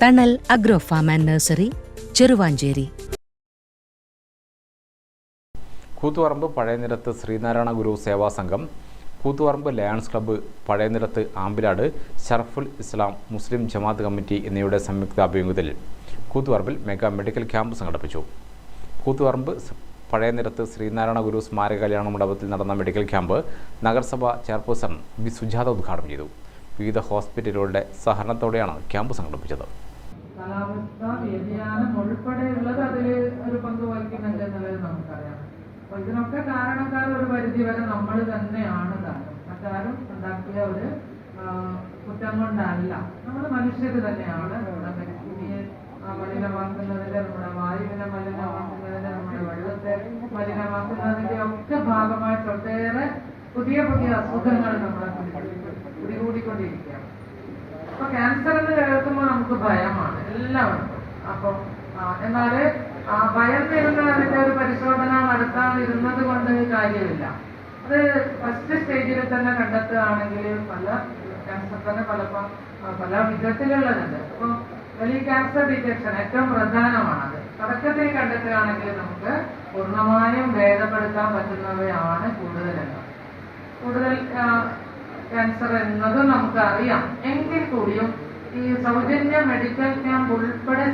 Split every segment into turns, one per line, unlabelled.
Thanal agro farm and nursery Cheruvanchery.
Koothuparamba Pazhayanirathu Sreenarayana Guru Seva Sangham Koothuparamba Lions club Pazhayanirathu Ambilad Sharaful Islam Muslim Jamaath committee എന്നിവയുടെ സംയുക്ത ആഭിമുഖ്യത്തിൽ കൂത്തുപറമ്പിൽ mega medical camp സംഘടിപ്പിച്ചു. കൂത്തുപറമ്പ് പഴയനിരത്ത് ശ്രീനാരായണ ഗുരു സ്മാരക കല്യാണ മണ്ഡപത്തിൽ നടന്ന medical camp നഗരസഭ ചെയർപേഴ്സൺ ബി. സുജാത ഉദ്ഘാടനം ചെയ്തു. വിവിധ ഹോസ്പിറ്റലുകളുടെ സഹകരണത്തോടെയാണ് ക്യാമ്പ് സംഘടിപ്പിച്ചത്.
കാലാവസ്ഥ വ്യതിയാനം ഉൾപ്പെടെയുള്ളത് അതിൽ ഒരു പങ്ക് വഹിക്കുന്നുണ്ട് എന്നുള്ളത് നമുക്കറിയാം. അപ്പൊ ഇതിനൊക്കെ കാരണക്കാർ ഒരു പരിധി വരെ നമ്മൾ തന്നെയാണ് കാരണം മറ്റാരും ഉണ്ടാക്കിയ ഒരു കുറ്റം കൊണ്ടല്ല. നമ്മൾ മനുഷ്യർ തന്നെയാണ്. നമ്മുടെ ആ, മലിനമാക്കുന്നതിന്റെ നമ്മുടെ വായുവിനെ മലിനമാക്കുന്നതിന്റെ നമ്മുടെ വെള്ളത്തെ മലിനമാക്കുന്നതിന്റെ ഒക്കെ ഭാഗമായിട്ട് ഒട്ടേറെ പുതിയ പുതിയ അസുഖങ്ങൾ നമ്മളെ പിടികൂടി- പിടികൂടിക്കൊണ്ടിരിക്കുകയാണ് അപ്പൊ ക്യാൻസർ എന്ന് കേൾക്കുമ്പോൾ നമുക്ക് ഭയമാണ്. എല്ലാവർക്കും അപ്പൊ എന്നാൽ ഭയന്നിരുന്ന് അതിന്റെ ഒരു പരിശോധന നടത്താതിരുന്നത് കൊണ്ട് കാര്യമില്ല. അത് ഫസ്റ്റ് സ്റ്റേജിൽ തന്നെ കണ്ടെത്തുകയാണെങ്കിൽ പല ക്യാൻസർ തന്നെ പല പ- ആ, പല വിധത്തിലുള്ളതുണ്ട്. അപ്പൊ വലിയ ക്യാൻസർ ഡിറ്റക്ഷൻ ഏറ്റവും പ്രധാനമാണത്. തുടക്കത്തിൽ കണ്ടെത്തുകയാണെങ്കിൽ നമുക്ക് പൂർണമായും ഭേദപ്പെടുത്താൻ പറ്റുന്നവയാണ് കൂടുതലെണ്ണം. കൂടുതൽ ക്യാൻസർ എന്നതും നമുക്ക് അറിയാം. എങ്കിൽ കൂടിയും ഈ സൗജന്യ മെഡിക്കൽ ക്യാമ്പ് ഉൾപ്പെടെ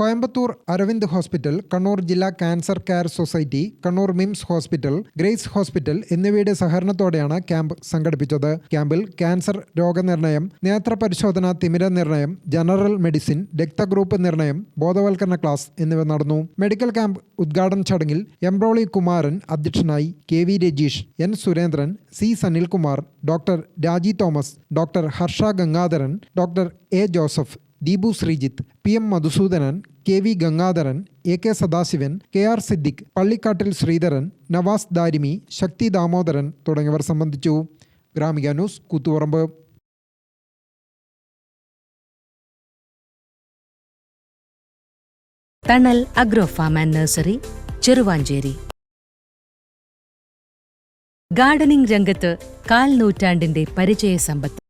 കോയമ്പത്തൂർ അരവിന്ദ് ഹോസ്പിറ്റൽ കണ്ണൂർ ജില്ലാ cancer care society Kannur MIMS hospital grace hospital എന്നിവയുടെ സഹകരണത്തോടെയാണ് ക്യാമ്പ് സംഘടിപ്പിച്ചത്. ക്യാമ്പിൽ ക്യാൻസർ രോഗനിർണയം നേത്രപരിശോധന തിമിര നിർണയം ജനറൽ മെഡിസിൻ രക്തഗ്രൂപ്പ് നിർണയം ബോധവൽക്കരണ ക്ലാസ് എന്നിവ നടന്നു. മെഡിക്കൽ ക്യാമ്പ് ഉദ്ഘാടന ചടങ്ങിൽ എംബ്രോളി കുമാരൻ അധ്യക്ഷനായി K V Rajeesh N Surendran C Sanilkumar doctor Raji Thomas doctor Harsha Gangadharan doctor A Joseph Deepu Sreejith P M Madhusoodanan K V Gangadharan A K Sadasivan K R Siddique Pallikkattil Sreedharan Navas Darimi Shakthi Damodaran തുടങ്ങിയവർ സംബന്ധിച്ചു. Gramika news Koothuparamba.
Thanal nursery Cheruvanchery. കാൽ നൂറ്റാണ്ടിന്റെ പരിചയ സമ്പത്ത്.